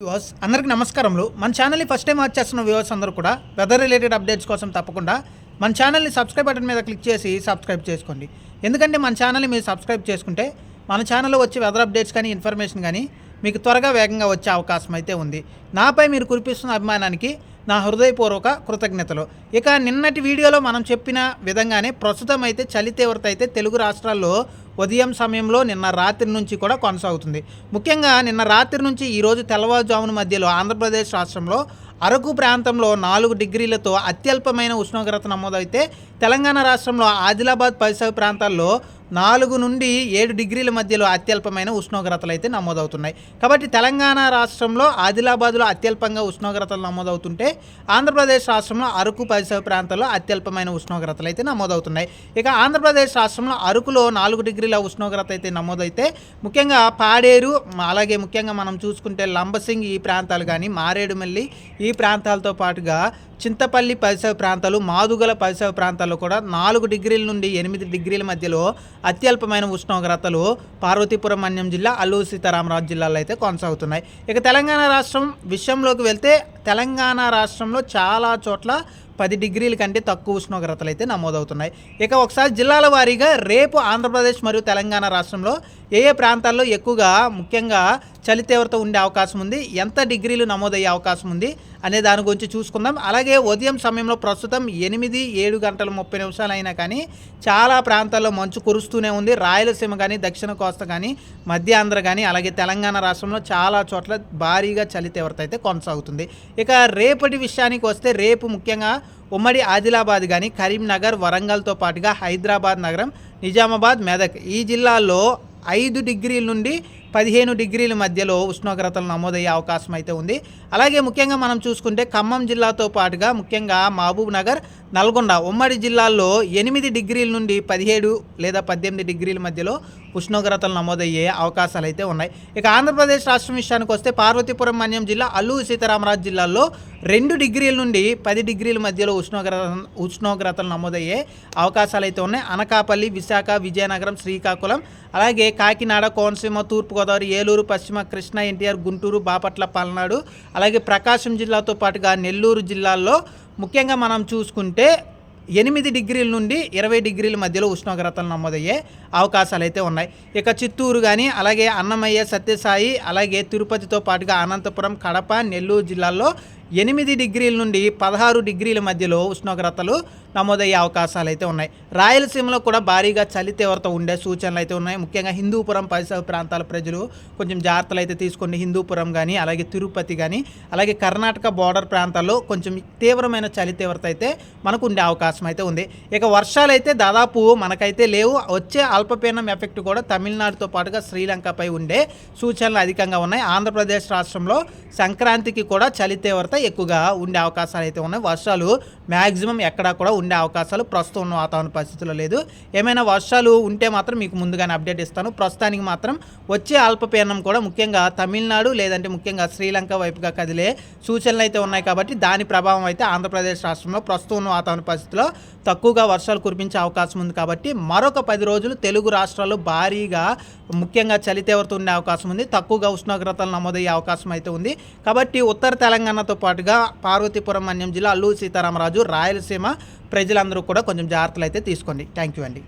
Viewers అందరికీ నమస్కారములు. మన ఛానల్ని ఫస్ట్ టైం వాచ్ చేస్తున్న వ్యూవర్స్ అందరూ కూడా వెదర్ రిలేటెడ్ అప్డేట్స్ కోసం తప్పకుండా మన ఛానల్ని సబ్స్క్రైబ్ బటన్ మీద క్లిక్ చేసి సబ్స్క్రైబ్ చేసుకోండి. ఎందుకంటే మన ఛానల్ని మీరు సబ్స్క్రైబ్ చేసుకుంటే మన ఛానల్లో వచ్చే వెదర్ అప్డేట్స్ కానీ ఇన్ఫర్మేషన్ కానీ మీకు త్వరగా వేగంగా వచ్చే అవకాశం అయితే ఉంది. నాపై మీరు కురిపిస్తున్న అభిమానానికి నా హృదయపూర్వక కృతజ్ఞతలు. ఇక నిన్నటి వీడియోలో మనం చెప్పిన విధంగానే ప్రస్తుతం అయితే చలి తీవ్రత అయితే తెలుగు రాష్ట్రాల్లో ఉదయం సమయంలో నిన్న రాత్రి నుంచి కూడా కొనసాగుతుంది. ముఖ్యంగా నిన్న రాత్రి నుంచి ఈరోజు తెల్లవారుజామున మధ్యలో ఆంధ్రప్రదేశ్ రాష్ట్రంలో అరకు ప్రాంతంలో నాలుగు డిగ్రీలతో అత్యల్పమైన ఉష్ణోగ్రత నమోదైతే తెలంగాణ రాష్ట్రంలో ఆదిలాబాద్ పరిసర ప్రాంతాల్లో నాలుగు నుండి ఏడు డిగ్రీల మధ్యలో అత్యల్పమైన ఉష్ణోగ్రతలు అయితే నమోదవుతున్నాయి. కాబట్టి తెలంగాణ రాష్ట్రంలో ఆదిలాబాద్లో అత్యల్పంగా ఉష్ణోగ్రతలు నమోదవుతుంటే ఆంధ్రప్రదేశ్ రాష్ట్రంలో అరకు పరిసర ప్రాంతాల్లో అత్యల్పమైన ఉష్ణోగ్రతలు అయితే నమోదవుతున్నాయి. ఇక ఆంధ్రప్రదేశ్ రాష్ట్రంలో అరకులో నాలుగు డిగ్రీల ఉష్ణోగ్రత అయితే నమోదైతే ముఖ్యంగా పాడేరు అలాగే ముఖ్యంగా మనం చూసుకుంటే లంబసింగ్ ఈ ప్రాంతాలు కానీ మారేడుమల్లి ఈ ప్రాంతాలతో పాటుగా చింతపల్లి పరిసర ప్రాంతాలు మాదుగల పరిసర ప్రాంతాల్లో కూడా నాలుగు డిగ్రీల నుండి ఎనిమిది డిగ్రీల మధ్యలో అత్యల్పమైన ఉష్ణోగ్రతలు పార్వతీపురం మన్యం జిల్లా అల్లూరు సీతారామరాజు జిల్లాలో అయితే కొనసాగుతున్నాయి. ఇక తెలంగాణ రాష్ట్రం విషయంలోకి వెళ్తే తెలంగాణ రాష్ట్రంలో చాలా చోట్ల పది డిగ్రీల కంటే తక్కువ ఉష్ణోగ్రతలు అయితే నమోదవుతున్నాయి. ఇక ఒకసారి జిల్లాల వారీగా రేపు ఆంధ్రప్రదేశ్ మరియు తెలంగాణ రాష్ట్రంలో ఏ ఏ ప్రాంతాల్లో ఎక్కువగా ముఖ్యంగా చలి తీవ్రత ఉండే అవకాశం ఉంది. ఎంత డిగ్రీలు నమోదయ్యే అవకాశం ఉంది అనే దాని గురించి చూసుకుందాం. అలాగే ఉదయం సమయంలో ప్రస్తుతం ఎనిమిది ఏడు గంటల ముప్పై నిమిషాలు అయినా కానీ చాలా ప్రాంతాల్లో మంచు కురుస్తూనే ఉంది. రాయలసీమ కానీ దక్షిణ కోస్తా కానీ మధ్య ఆంధ్ర కానీ అలాగే తెలంగాణ రాష్ట్రంలో చాలా చోట్ల భారీగా చలి తీవ్రత అయితే కొనసాగుతుంది. ఇక రేపటి విషయానికి వస్తే రేపు ముఖ్యంగా ఉమ్మడి ఆదిలాబాద్ కానీ కరీంనగర్ వరంగల్తో పాటుగా హైదరాబాద్ నగరం నిజామాబాద్ మెదక్ ఈ జిల్లాల్లో ఐదు డిగ్రీల నుండి పదిహేను డిగ్రీల మధ్యలో ఉష్ణోగ్రతలు నమోదయ్యే అవకాశం అయితే ఉంది. అలాగే ముఖ్యంగా మనం చూసుకుంటే ఖమ్మం జిల్లాతో పాటుగా ముఖ్యంగా మహబూబ్ నగర్ నల్గొండ ఉమ్మడి జిల్లాల్లో ఎనిమిది డిగ్రీల నుండి పదిహేడు లేదా పద్దెనిమిది డిగ్రీల మధ్యలో ఉష్ణోగ్రతలు నమోదయ్యే అవకాశాలు అయితే ఉన్నాయి. ఇక ఆంధ్రప్రదేశ్ రాష్ట్రం విషయానికి వస్తే పార్వతీపురం మన్యం జిల్లా అల్లూరు సీతారామరాజు జిల్లాలో రెండు డిగ్రీల నుండి పది డిగ్రీల మధ్యలో ఉష్ణోగ్రత ఉష్ణోగ్రతలు నమోదయ్యే అవకాశాలు అయితే ఉన్నాయి. అనకాపల్లి విశాఖ విజయనగరం శ్రీకాకుళం అలాగే కాకినాడ కోనసీమ తూర్పుగోదావరి ఏలూరు పశ్చిమ కృష్ణా ఎన్టీఆర్ గుంటూరు బాపట్ల పల్నాడు అలాగే ప్రకాశం జిల్లాతో పాటుగా నెల్లూరు జిల్లాల్లో ముఖ్యంగా మనం చూసుకుంటే ఎనిమిది డిగ్రీల నుండి ఇరవై డిగ్రీల మధ్యలో ఉష్ణోగ్రతలు నమోదయ్యే అవకాశాలు అయితే ఉన్నాయి. ఇక చిత్తూరు కానీ అలాగే అన్నమయ్య సత్యసాయి అలాగే తిరుపతితో పాటుగా అనంతపురం కడప నెల్లూరు జిల్లాల్లో ఎనిమిది డిగ్రీల నుండి పదహారు డిగ్రీల మధ్యలో ఉష్ణోగ్రతలు నమోదయ్యే అవకాశాలు అయితే ఉన్నాయి. రాయలసీమలో కూడా భారీగా చలి తీవ్రత ఉండే సూచనలు అయితే ఉన్నాయి. ముఖ్యంగా హిందూపురం పరిసర ప్రాంతాల ప్రజలు కొంచెం జాగ్రత్తలు అయితే తీసుకోండి. హిందూపురం కానీ అలాగే తిరుపతి కానీ అలాగే కర్ణాటక బోర్డర్ ప్రాంతాల్లో కొంచెం తీవ్రమైన చలి తీవ్రత అయితే మనకు ఉండే అవకాశం అయితే ఉంది. ఇక వర్షాలు అయితే దాదాపు మనకైతే లేవు. వచ్చే అల్పపీడనం ఎఫెక్ట్ కూడా తమిళనాడుతో పాటుగా శ్రీలంకపై ఉండే సూచనలు అధికంగా ఉన్నాయి. ఆంధ్రప్రదేశ్ రాష్ట్రంలో సంక్రాంతికి కూడా చలి తీవ్రత ఎక్కువగా ఉండే అవకాశాలు అయితే ఉన్నాయి. వర్షాలు మ్యాక్సిమం ఎక్కడా కూడా ఉండే అవకాశాలు ప్రస్తుతం ఉన్న వాతావరణ పరిస్థితుల్లో లేదు. ఏమైనా వర్షాలు ఉంటే మాత్రం మీకు ముందుగానే అప్డేట్ ఇస్తాను. ప్రస్తుతానికి మాత్రం వచ్చే అల్పపీడనం కూడా ముఖ్యంగా తమిళనాడు లేదంటే ముఖ్యంగా శ్రీలంక వైపుగా కదిలే సూచనలు అయితే ఉన్నాయి కాబట్టి దాని ప్రభావం అయితే ఆంధ్రప్రదేశ్ రాష్ట్రంలో ప్రస్తుతం ఉన్న వాతావరణ పరిస్థితుల్లో తక్కువగా వర్షాలు కురిపించే అవకాశం ఉంది కాబట్టి మరొక పది రోజులు తెలుగు రాష్ట్రాల్లో భారీగా ముఖ్యంగా చలి తీవ్రత ఉండే అవకాశం ఉంది. తక్కువగా ఉష్ణోగ్రతలు నమోదయ్యే అవకాశం అయితే ఉంది. కాబట్టి ఉత్తర తెలంగాణతో పాటుగా పార్వతీపురం మన్యం జిల్లా అల్లూరు సీతారామరాజు రాయలసీమ ప్రజలందరూ కూడా కొంచెం జాగ్రత్తలు అయితే తీసుకోండి. థ్యాంక్ యూ అండి.